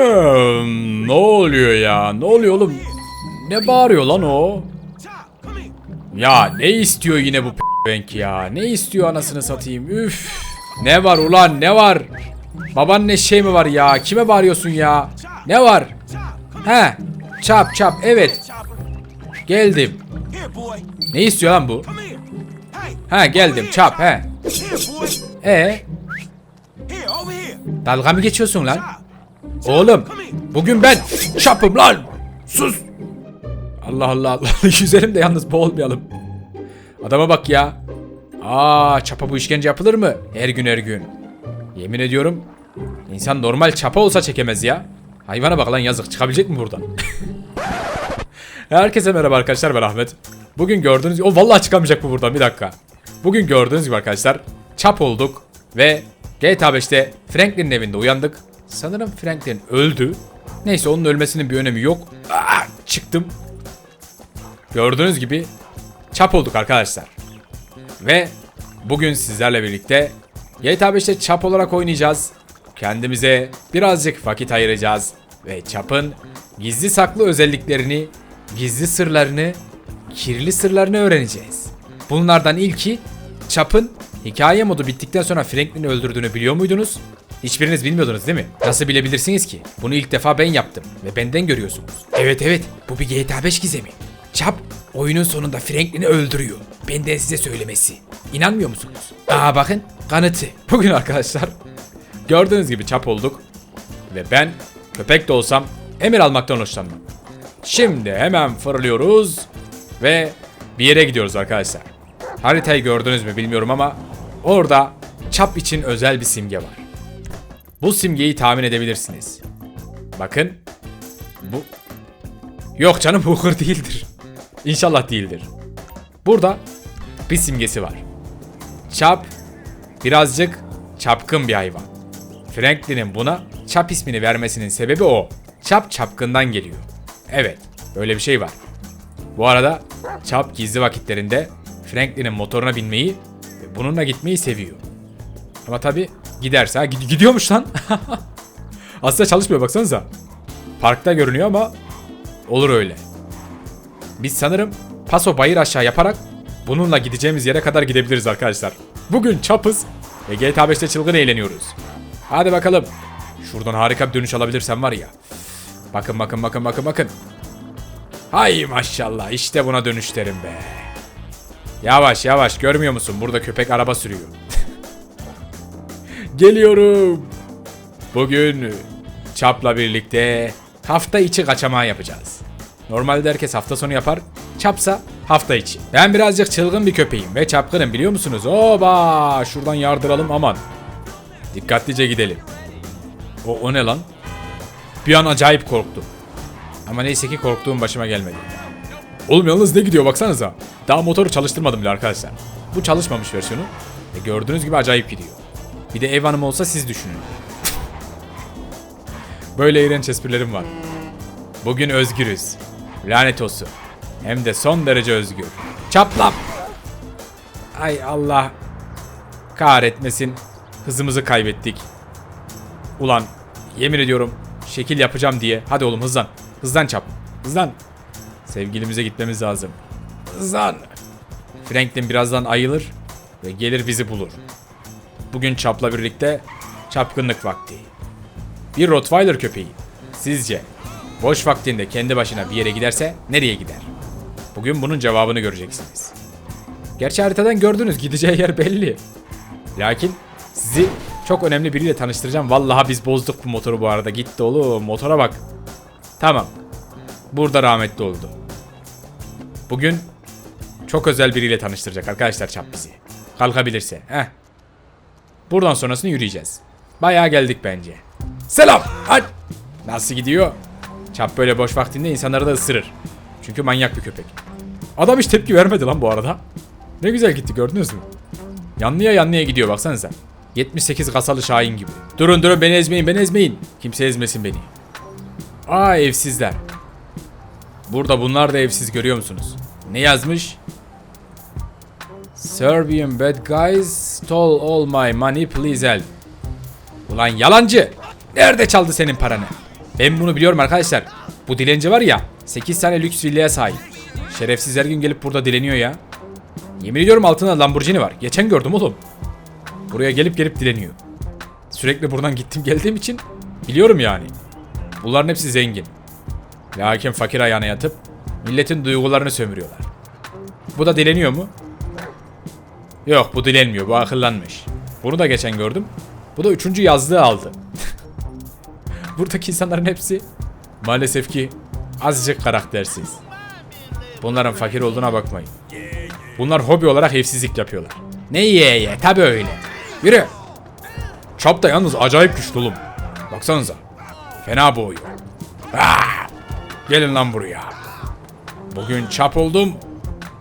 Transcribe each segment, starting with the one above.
Hmm, ne oluyor ya? Ne oluyor oğlum? Ne bağırıyor lan o? Ya ne istiyor yine bu renk ya? Ne istiyor anasını satayım? Üf. Ne var ulan ne var? Baban ne şey mi var ya? Kime bağırıyorsun ya? Ne var? He. Çap çap evet. Geldim. Ne istiyor lan bu? He geldim çap he. E here. dalga mı geçiyorsun lan? Oğlum bugün ben çapım lan. Sus. Allah Allah Allah. Yüzelim de yalnız boğulmayalım. Adama bak ya. Aa çapa bu işkence yapılır mı? Her gün her gün. Yemin ediyorum insan normal çapa olsa çekemez ya. Hayvana bak lan yazık çıkabilecek mi buradan? Herkese merhaba arkadaşlar ben Ahmet. Bugün gördüğünüz gibi o vallahi çıkamayacak bu buradan bir dakika. Bugün gördüğünüz gibi arkadaşlar çap olduk ve GTA 5'te Franklin'in evinde uyandık. Sanırım Franklin öldü. Neyse onun ölmesinin bir önemi yok. Aa, çıktım. Gördüğünüz gibi çap olduk arkadaşlar. Ve bugün sizlerle birlikte GTA 5'te çap olarak oynayacağız. Kendimize birazcık vakit ayıracağız. Ve çapın gizli saklı özelliklerini, gizli sırlarını, kirli sırlarını öğreneceğiz. Bunlardan ilki çapın hikaye modu bittikten sonra Franklin'i öldürdüğünü biliyor muydunuz? Hiçbiriniz bilmiyordunuz değil mi? Nasıl bilebilirsiniz ki? Bunu ilk defa ben yaptım ve benden görüyorsunuz. Evet evet bu bir GTA 5 gizemi. Çap oyunun sonunda Franklin'i öldürüyor. Benden size söylemesi. İnanmıyor musunuz? Aa bakın kanıtı. Bugün arkadaşlar gördüğünüz gibi çap olduk. Ve ben köpek de olsam emir almaktan hoşlanmam. Şimdi hemen fırlıyoruz ve bir yere gidiyoruz arkadaşlar. Haritayı gördünüz mü bilmiyorum ama orada çap için özel bir simge var. Bu simgeyi tahmin edebilirsiniz. Bakın bu Yok canım bu hır değildir. İnşallah değildir. Burada bir simgesi var. Çap birazcık çapkın bir hayvan. Franklin'in buna Çap ismini vermesinin sebebi o. Çap çapkından geliyor. Evet, böyle bir şey var. Bu arada Çap gizli vakitlerinde Franklin'in motoruna binmeyi ve bununla gitmeyi seviyor. Ama tabi giderse ha, gid- gidiyormuş lan. Aslında çalışmıyor baksanıza. Parkta görünüyor ama olur öyle. Biz sanırım paso bayır aşağı yaparak bununla gideceğimiz yere kadar gidebiliriz arkadaşlar. Bugün çapız ve GTA 5'te çılgın eğleniyoruz. Hadi bakalım. Şuradan harika bir dönüş alabilirsem var ya. Bakın bakın bakın bakın bakın. Hay maşallah işte buna dönüş derim be. Yavaş yavaş görmüyor musun? Burada köpek araba sürüyor. Geliyorum. Bugün Çap'la birlikte hafta içi kaçamağı yapacağız. Normalde herkes hafta sonu yapar. Çapsa hafta içi. Ben birazcık çılgın bir köpeğim ve çapkınım biliyor musunuz? Oba! Şuradan yardıralım aman. Dikkatlice gidelim. O, o ne lan? Bir an acayip korktum. Ama neyse ki korktuğum başıma gelmedi. Oğlum yalnız ne gidiyor baksanıza. Daha motoru çalıştırmadım bile arkadaşlar. Bu çalışmamış versiyonu. E gördüğünüz gibi acayip gidiyor. Bir de ev hanımı olsa siz düşünün. Böyle iğrenç esprilerim var. Bugün özgürüz. Lanet olsun. Hem de son derece özgür. Çaplap. Ay Allah. Kahretmesin. Hızımızı kaybettik. Ulan yemin ediyorum şekil yapacağım diye. Hadi oğlum hızlan. Hızlan çap. Hızlan. Sevgilimize gitmemiz lazım. Hızlan. Franklin birazdan ayılır ve gelir bizi bulur. Bugün Çap'la birlikte çapkınlık vakti. Bir Rottweiler köpeği. Sizce boş vaktinde kendi başına bir yere giderse nereye gider? Bugün bunun cevabını göreceksiniz. Gerçi haritadan gördünüz gideceği yer belli. Lakin sizi çok önemli biriyle tanıştıracağım. Vallahi biz bozduk bu motoru bu arada. Gitti oğlum motora bak. Tamam. Burada rahmetli oldu. Bugün çok özel biriyle tanıştıracak arkadaşlar çap bizi. Kalkabilirse. Heh. Buradan sonrasını yürüyeceğiz. Bayağı geldik bence. Selam. Hadi. Nasıl gidiyor? Çap böyle boş vaktinde insanları da ısırır. Çünkü manyak bir köpek. Adam hiç tepki vermedi lan bu arada. Ne güzel gitti gördünüz mü? Yanlıya yanlıya gidiyor baksanıza. 78 kasalı Şahin gibi. Durun durun beni ezmeyin beni ezmeyin. Kimse ezmesin beni. Aa evsizler. Burada bunlar da evsiz görüyor musunuz? Ne yazmış? Serbian bad guys stole all my money please help. Ulan yalancı. Nerede çaldı senin paranı? Ben bunu biliyorum arkadaşlar. Bu dilenci var ya 8 tane lüks villaya sahip. Şerefsiz her gün gelip burada dileniyor ya. Yemin ediyorum altında Lamborghini var. Geçen gördüm oğlum. Buraya gelip gelip dileniyor. Sürekli buradan gittim geldiğim için biliyorum yani. Bunların hepsi zengin. Lakin fakir ayağına yatıp milletin duygularını sömürüyorlar. Bu da dileniyor mu? Yok bu dilenmiyor bu akıllanmış. Bunu da geçen gördüm. Bu da üçüncü yazlığı aldı. Buradaki insanların hepsi maalesef ki azıcık karaktersiz. Bunların fakir olduğuna bakmayın. Bunlar hobi olarak evsizlik yapıyorlar. Ne ye ye tabi öyle. Yürü. Çap da yalnız acayip güçlü oğlum. Baksanıza. Fena boğuyor. Ah! Gelin lan buraya. Bugün çap oldum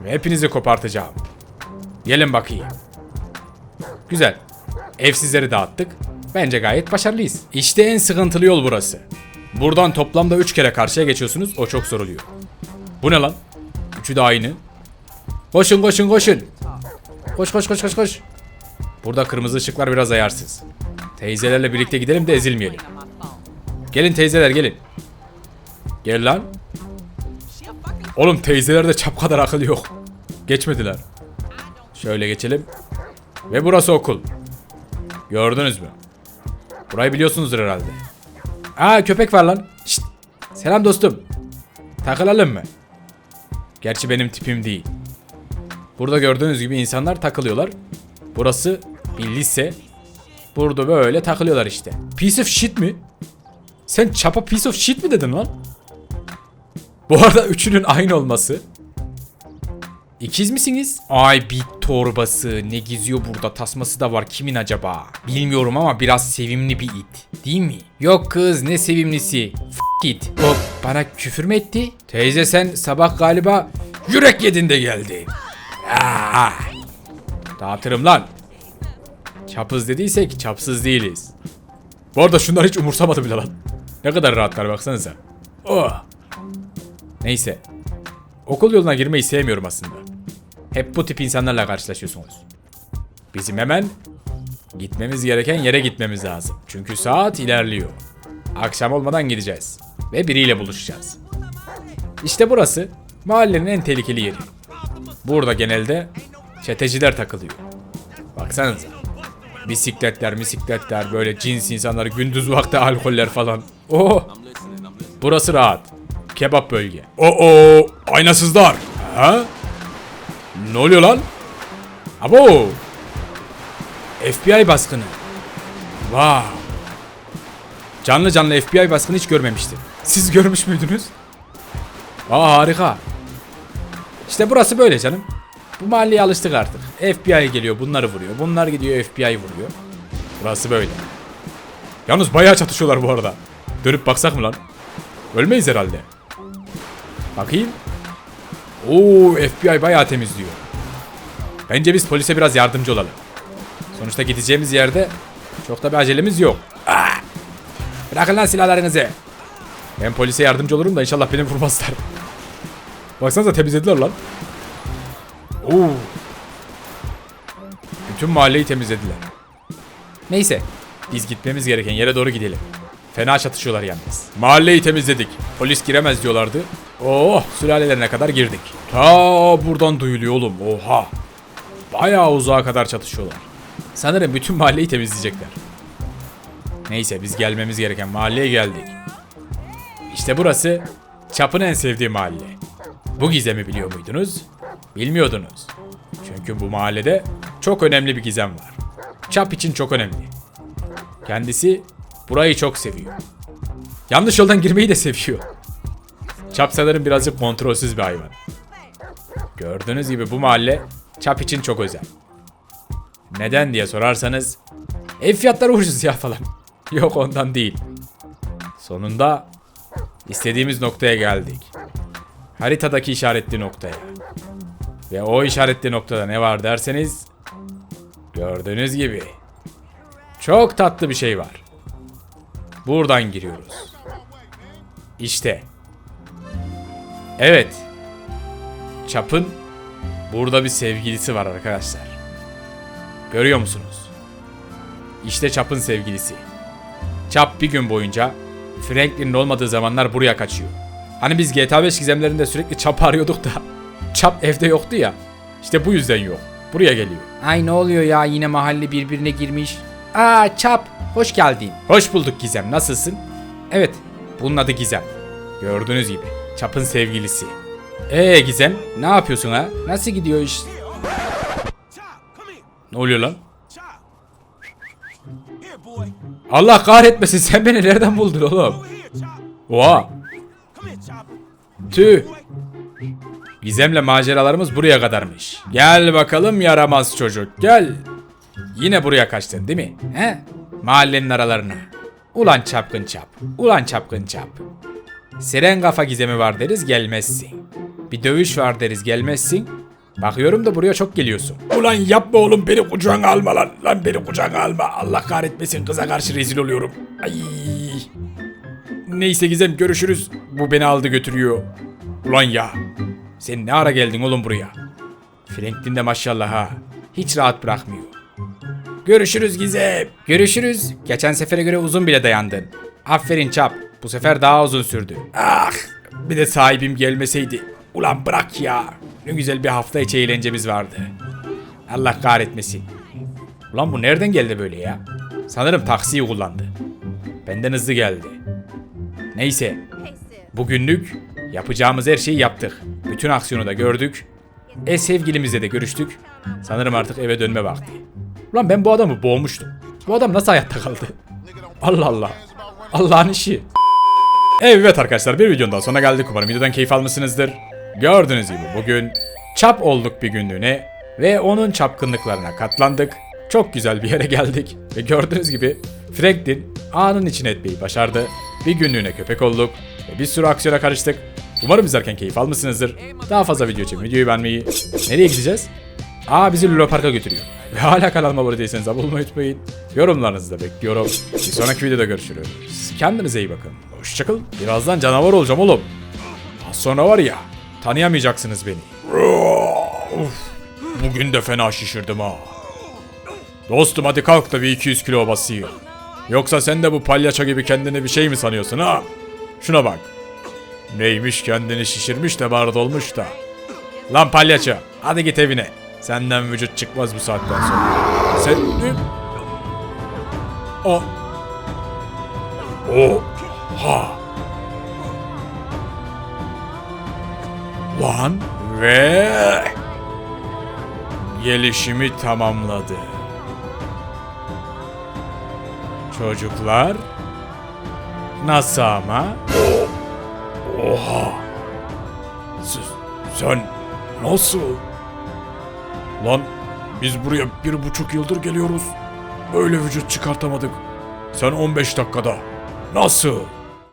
ve hepinizi kopartacağım. Gelin bakayım. Güzel. Evsizleri dağıttık. Bence gayet başarılıyız. İşte en sıkıntılı yol burası. Buradan toplamda 3 kere karşıya geçiyorsunuz. O çok zor oluyor. Bu ne lan? Üçü de aynı. Koşun koşun koşun. Koş koş koş koş koş. Burada kırmızı ışıklar biraz ayarsız. Teyzelerle birlikte gidelim de ezilmeyelim. Gelin teyzeler gelin. Gel lan. Oğlum teyzelerde çap kadar akıl yok. Geçmediler. Şöyle geçelim. Ve burası okul. Gördünüz mü? Burayı biliyorsunuzdur herhalde. Aa köpek var lan. Şşt. Selam dostum. Takılalım mı? Gerçi benim tipim değil. Burada gördüğünüz gibi insanlar takılıyorlar. Burası bir lise. Burada böyle takılıyorlar işte. Piece of shit mi? Sen çapa piece of shit mi dedin lan? Bu arada üçünün aynı olması. İkiz misiniz? Ay bir torbası. Ne geziyor burada? Tasması da var. Kimin acaba? Bilmiyorum ama biraz sevimli bir it. Değil mi? Yok kız ne sevimlisi. F it. Hop bana küfür mü etti? Teyze sen sabah galiba yürek yedin de geldin. Aa, dağıtırım lan. Çapız dediysek çapsız değiliz. Bu arada şunlar hiç umursamadı bile lan. Ne kadar rahatlar baksanıza. Oh. Neyse. Okul yoluna girmeyi sevmiyorum aslında. Hep bu tip insanlarla karşılaşıyorsunuz. Bizim hemen gitmemiz gereken yere gitmemiz lazım. Çünkü saat ilerliyor. Akşam olmadan gideceğiz. Ve biriyle buluşacağız. İşte burası mahallenin en tehlikeli yeri. Burada genelde çeteciler takılıyor. Baksanıza. Bisikletler, bisikletler, böyle cins insanlar, gündüz vakti alkoller falan. Oh! Burası rahat. Kebap bölge. Oo, aynasızlar. Ha? Ne oluyor lan? Abo. FBI baskını. Wow. Canlı canlı FBI baskını hiç görmemiştim. Siz görmüş müydünüz? Aa harika. İşte burası böyle canım. Bu mahalleye alıştık artık. FBI geliyor bunları vuruyor. Bunlar gidiyor FBI vuruyor. Burası böyle. Yalnız bayağı çatışıyorlar bu arada. Dönüp baksak mı lan? Ölmeyiz herhalde. Bakayım. Oo FBI bayağı temizliyor. Bence biz polise biraz yardımcı olalım. Sonuçta gideceğimiz yerde çok da bir acelemiz yok. Aa! Bırakın lan silahlarınızı. Ben polise yardımcı olurum da inşallah beni vurmazlar. Baksanıza temizlediler lan. Oo. Bütün mahalleyi temizlediler. Neyse. Biz gitmemiz gereken yere doğru gidelim. Fena çatışıyorlar yalnız. Mahalleyi temizledik. Polis giremez diyorlardı. Oh sülalelerine kadar girdik. Ta buradan duyuluyor oğlum. Oha. Bayağı uzağa kadar çatışıyorlar. Sanırım bütün mahalleyi temizleyecekler. Neyse biz gelmemiz gereken mahalleye geldik. İşte burası Çap'ın en sevdiği mahalle. Bu gizemi biliyor muydunuz? Bilmiyordunuz. Çünkü bu mahallede çok önemli bir gizem var. Çap için çok önemli. Kendisi burayı çok seviyor. Yanlış yoldan girmeyi de seviyor. Çap sanırım birazcık kontrolsüz bir hayvan. Gördüğünüz gibi bu mahalle Çap için çok özel. Neden diye sorarsanız ev fiyatları ucuz ya falan. Yok ondan değil. Sonunda istediğimiz noktaya geldik. Haritadaki işaretli noktaya. Ve o işaretli noktada ne var derseniz gördüğünüz gibi çok tatlı bir şey var. Buradan giriyoruz. İşte. Evet. Çap'ın burada bir sevgilisi var arkadaşlar. Görüyor musunuz? İşte Çap'ın sevgilisi. Çap bir gün boyunca Franklin'in olmadığı zamanlar buraya kaçıyor. Hani biz GTA 5 gizemlerinde sürekli çap arıyorduk da çap evde yoktu ya. İşte bu yüzden yok. Buraya geliyor. Ay ne oluyor ya yine mahalle birbirine girmiş. Aa çap hoş geldin. Hoş bulduk Gizem nasılsın? Evet bunun adı Gizem. Gördüğünüz gibi çapın sevgilisi. Ee Gizem ne yapıyorsun ha? Nasıl gidiyor iş? Ne oluyor lan? Allah kahretmesin sen beni nereden buldun oğlum? Oha tüh. Gizem'le maceralarımız buraya kadarmış. Gel bakalım yaramaz çocuk gel. Yine buraya kaçtın değil mi? He? Mahallenin aralarına. Ulan çapkın çap. Ulan çapkın çap. Siren kafa gizemi var deriz gelmezsin. Bir dövüş var deriz gelmezsin. Bakıyorum da buraya çok geliyorsun. Ulan yapma oğlum beni kucağına alma lan. Lan beni kucağına alma. Allah kahretmesin kıza karşı rezil oluyorum. Ay. Neyse Gizem görüşürüz. Bu beni aldı götürüyor. Ulan ya. Sen ne ara geldin oğlum buraya? Franklin de maşallah ha. Hiç rahat bırakmıyor. Görüşürüz Gizem. Görüşürüz. Geçen sefere göre uzun bile dayandın. Aferin çap. Bu sefer daha uzun sürdü. Ah bir de sahibim gelmeseydi. Ulan bırak ya. Ne güzel bir hafta içi eğlencemiz vardı. Allah kahretmesin. Ulan bu nereden geldi böyle ya? Sanırım taksiyi kullandı. Benden hızlı geldi. Neyse Bugünlük yapacağımız her şeyi yaptık. Bütün aksiyonu da gördük. E sevgilimizle de görüştük. Sanırım artık eve dönme vakti. Ulan ben bu adamı boğmuştum. Bu adam nasıl hayatta kaldı? Allah Allah. Allah'ın işi. Evet arkadaşlar bir videonun daha sonuna geldik. Umarım videodan keyif almışsınızdır. Gördüğünüz gibi bugün çap olduk bir günlüğüne ve onun çapkınlıklarına katlandık. Çok güzel bir yere geldik ve gördüğünüz gibi Franklin anın içine etmeyi başardı. Bir günlüğüne köpek olduk ve bir sürü aksiyona karıştık. Umarım izlerken keyif almışsınızdır. Daha fazla video için videoyu beğenmeyi... Nereye gideceğiz? Aa bizi Luna Park'a götürüyor. Ve hala kanalıma abone değilseniz abone olmayı unutmayın. Yorumlarınızı da bekliyorum. Bir sonraki videoda görüşürüz. Kendinize iyi bakın. Hoşçakalın. Birazdan canavar olacağım oğlum. Az sonra var ya tanıyamayacaksınız beni. Bugün de fena şişirdim ha. Dostum hadi kalk da bir 200 kilo basayım. Yoksa sen de bu palyaço gibi kendini bir şey mi sanıyorsun ha? Şuna bak. Neymiş kendini şişirmiş de barda olmuş da. Lan palyaço hadi git evine. Senden vücut çıkmaz bu saatten sonra. Sen... O... O... Ha... Lan ve gelişimi tamamladı. Çocuklar nasıl ama? Oha! Sen, sen nasıl? Lan biz buraya bir buçuk yıldır geliyoruz. Böyle vücut çıkartamadık. Sen 15 dakikada. Nasıl?